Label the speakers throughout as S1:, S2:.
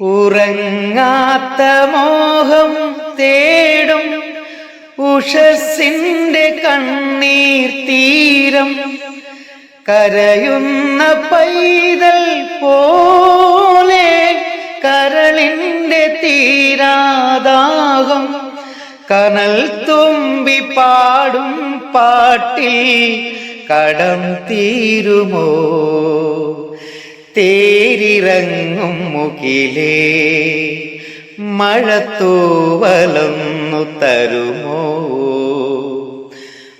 S1: ഉറങ്ങാത്ത മോഹം തേടും ഉഷസിന്റെ കണ്ണീർ തീരം കരയുന്ന പൈതൽ പോലെ കരളിന്റെ തീരാദാഹം കനൽ തുമ്പി പാടും പാട്ടിൽ കടം തീരുമോ? തേരിറങ്ങും മുകിലേ. മഴത്തൂവലൊന്നു തരുമോ?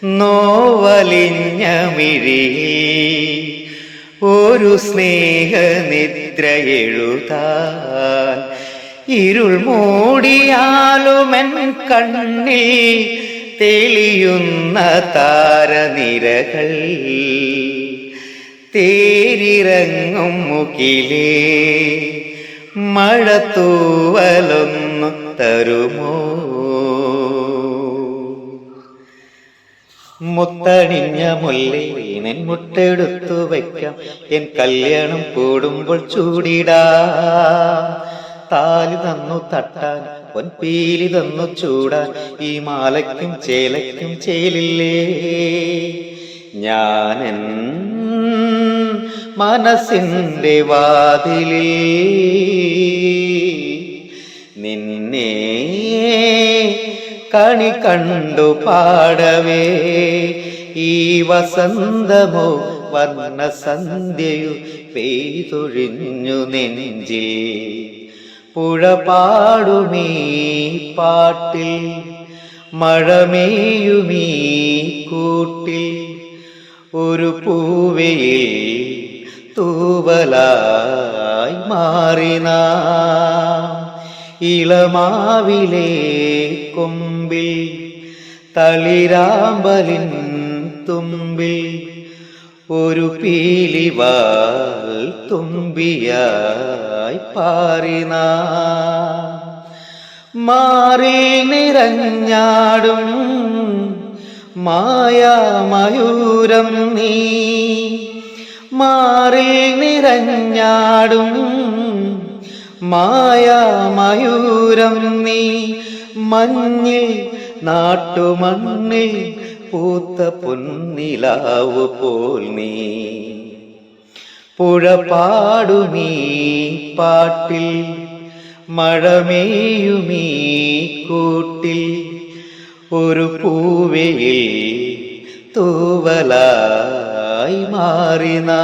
S1: നോവലിഞ്ഞ മിഴി ഒരു സ്നേഹനിദ്ര എഴുതാൻ ഇരുൾ മൂടിയാലുമെൻ കണ്ണിൽ തെളിയുന്ന താരനിരകൾ. തേരിറങ്ങും മുകിലേ. മഴത്തൂവലൊന്നു തരുമോ? മുത്തണിഞ്ഞ മുല്ലേനൻ മുട്ടെടുത്തു വയ്ക്കാം. എൻ കല്യാണം കൂടുമ്പോൾ ചൂടിടാ. താലി തന്നു തട്ടാൻ പൊൻപീലി തന്നു ചൂടാൻ. ഈ മാലയ്ക്കും ചേലയ്ക്കും ചേലില്ലേ. ഞാനൻ മനസ്സിന്റെ വാതിലിൽ നിന്നെ കണി കണ്ടു പാടവേ. ഈ വസന്തമോ വർണ സന്ധ്യയു പെയ്തൊഴിഞ്ഞു നെഞ്ചിൽ. പുഴ പാടുമീ പാട്ടിൽ മഴമേയുമീ കൂട്ടിൽ. ഒരു പൂവേ തൂവലായി മാറിന. ഇളമാവിലെ കൊമ്പിൽ തളിരാമ്പലിൻ തുമ്പിൽ ഒരു പീലിവാൽ തുമ്പിയായി പാറിന. മാറി നിറഞ്ഞാടും മായാമയൂരം നീ. മാറിൽ നിറഞ്ഞാടും മായാമയൂരം നീ. മഞ്ഞിൽ നാട്ടുമണ്ണിൽ പൂത്ത പൊന്നിലാവ് പോൽ നീ. പുഴ പാടുമീ പാട്ടിൽ മഴമേയുമീ കൂട്ടിൽ. ഒരു പൂവയിൽ തൂവലായി മാറിനാ